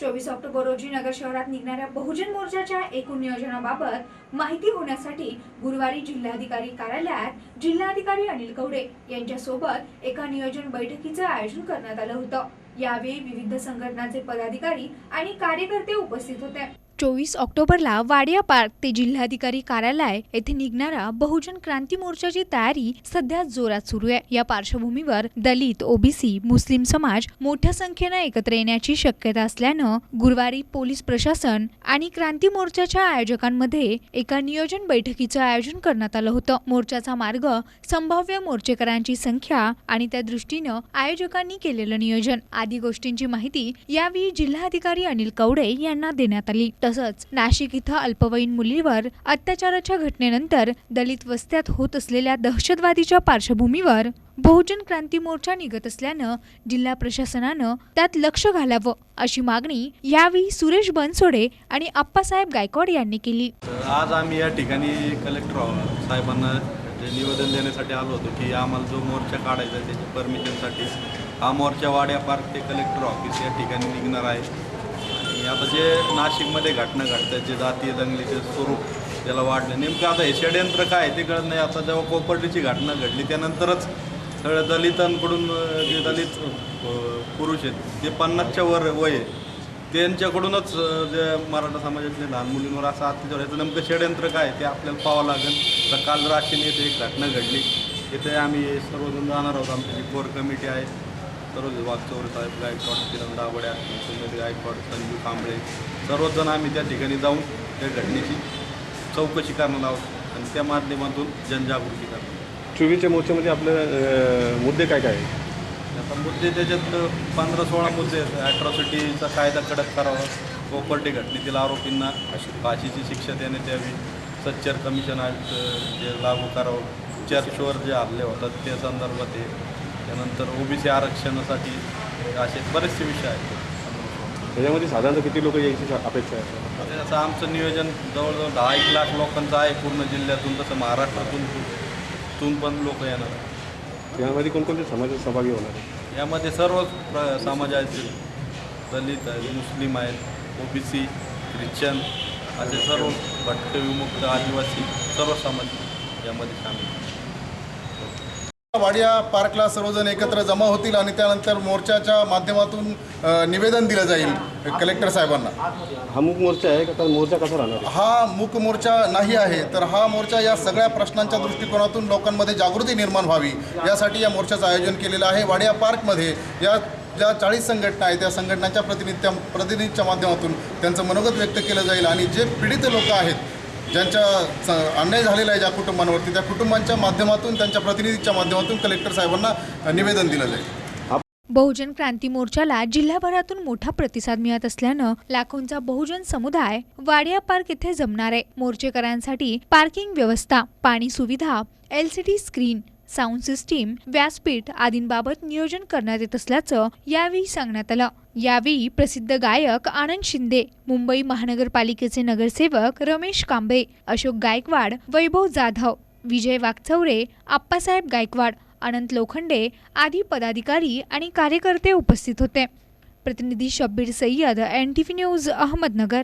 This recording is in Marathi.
चोवीस ऑक्टोबर रोजी नगर शहरात निघणाऱ्या बहुजन मोर्चाच्या एकूण नियोजनाबाबत माहिती होण्यासाठी गुरुवारी जिल्हाधिकारी कार्यालयात जिल्हाधिकारी अनिल कवडे यांच्यासोबत एका नियोजन बैठकीचं आयोजन करण्यात आलं होतं. यावेळी विविध संघटनांचे पदाधिकारी आणि कार्यकर्ते उपस्थित होते. चोवीस ऑक्टोबरला वाडिया पार्क ते जिल्हाधिकारी कार्यालय येथे निघणारा बहुजन क्रांती मोर्चाची तयारी सध्या जोरात सुरू आहे. या पार्श्वभूमीवर दलित ओबीसी मुस्लिम समाज मोठ्या संख्येनं एकत्र येण्याची शक्यता असल्यानं गुरुवारी पोलीस प्रशासन आणि क्रांती मोर्चाच्या आयोजकांमध्ये एका नियोजन बैठकीचं आयोजन करण्यात आलं होतं. मोर्चाचा मार्ग संभाव्य मोर्चेकरांची संख्या आणि त्या दृष्टीनं आयोजकांनी केलेलं नियोजन. आदी गोष्टींची माहिती यावेळी जिल्हाधिकारी अनिल कवडे यांना देण्यात आली. तसंच नाशिक इथं अल्पवयीन मुलीवर अत्याचाराच्या घटनेनंतर दलित वस्त्यात होत असलेल्या दहशतवादीच्या पार्श्वभूमीवर बहुजन क्रांती मोर्चा निघत असल्यानं जिल्हा प्रशासनानं त्यात लक्ष घालावं अशी मागणी यावेळी सुरेश बनसोडे आणि आप्पासाहेब गायकवाड यांनी केली. आज आम्ही या ठिकाणी कलेक्टर साहेबांना निवेदन देण्यासाठी आलो होतो की आम्हाला जो मोर्चा काढायचा त्याच्या परमिशनसाठी हा मोर्चा वाड्या पार्क ते कलेक्टर ऑफिस या ठिकाणी निघणार आहे. आणि आता जे नाशिकमध्ये घटना घडतात जे जातीय दंगलीचे स्वरूप त्याला वाढलं नेमकं आता हे षडयंत्र काय आहे ते कळत नाही. आता जेव्हा कोपर्डीची घटना घडली त्यानंतरच सगळं दलितांकडून जे दलित पुरुष आहेत ते पन्नासच्या वर वय त्यांच्याकडूनच जे मराठा समाजातले लहान मुलींवर असं अत्याचार याचं नेमकं षडयंत्र काय ते आपल्याला पाहावं लागेल. तर काल राशीने येथे एक घटना घडली. तिथे आम्ही सर्वजण जाणार आहोत. आमची जी कोर कमिटी आहे सर्व वागचौरे साहेब गायकवाड किरण दावडे असतील सुंदर गायकवाड संजू कांबळे. सर्वच जण आम्ही त्या ठिकाणी जाऊन त्या घटनेची चौकशी करणार आहोत आणि त्या माध्यमातून जनजागृती करणार चोवीसच्या मोर्चामध्ये आपलं मुद्दे काय काय आहेत? आता मुद्दे त्याच्यात पंधरा सोळा मुद्दे आहेत. ॲट्रॉसिटीचा कायदा कडक करावा प्रॉपर्टी घटनेतील आरोपींना फाशीची शिक्षा देण्यात यावी सच्चर कमिशन ॲक्ट जे लागू करावं चर्चवर जे हल्ले होतात त्या संदर्भात आहे त्यानंतर ओबीसी आरक्षणासाठी असे बरेचसे विषय आहेत. त्याच्यामध्ये साधारणतः किती लोक यायची अपेक्षा आहे? आता असं आमचं नियोजन जवळजवळ दहा एक लाख लोकांचं आहे पूर्ण जिल्ह्यातून तसं महाराष्ट्रातून तून पण लोक येणार. त्यामध्ये कोणकोणते समाज सहभागी होणार? आहे यामध्ये सर्व प्र समाज आहेत दलित आहेत मुस्लिम आहेत ओबीसी ख्रिश्चन असे सर्व भटके विमुक्त आदिवासी सर्व समाज यामध्ये सामील. वाडिया पार्कला सर्वजण एकत्र जमा होतील आणि त्यानंतर मोर्चाच्या माध्यमातून निवेदन दिलं जाईल कलेक्टर साहेबांना. हा मुख मोर्चा आहे का? मोर्चा कसा राहणार हा मूक मोर्चा नाही आहे तर हा मोर्चा या सगळ्या प्रश्नांच्या दृष्टिकोनातून लोकांमध्ये जागृती निर्माण व्हावी यासाठी या मोर्चाचं आयोजन केलेलं आहे. वाडिया पार्कमध्ये या ज्या चाळीस संघटना आहेत त्या संघटनांच्या प्रतिनिधी प्रतिनिधीच्या माध्यमातून त्यांचं मनोगत व्यक्त केलं जाईल. आणि जे पीडित लोक आहेत ज्यांच्या अन्याय झालेला आहे ज्या कुटुंबांवरती त्या कुटुंबांच्या माध्यमातून त्यांच्या प्रतिनिधीच्या माध्यमातून कलेक्टर साहेबांना निवेदन दिलं जाईल. बहुजन क्रांती मोर्चाला जिल्हाभरातून मोठा प्रतिसाद मिळत असल्यानं लाखोंचा बहुजन समुदाय वाडिया पार्क येथे जमणार आहे. मोर्चेकरांसाठी पार्किंग व्यवस्था पाणी सुविधा एलसीडी स्क्रीन साऊंड सिस्टीम व्यासपीठ आदींबाबत नियोजन करण्यात येत असल्याचं यावेळी सांगण्यात आलं. यावेळी प्रसिद्ध गायक आनंद शिंदे मुंबई महानगरपालिकेचे नगरसेवक रमेश कांबे अशोक गायकवाड वैभव जाधव विजय वागचौरे आप्पासाहेब गायकवाड अनंत लोखंडे आदी पदाधिकारी आणि कार्यकर्ते उपस्थित होते. प्रतिनिधी Shabbir Sayyad N T V news Ahmednagar.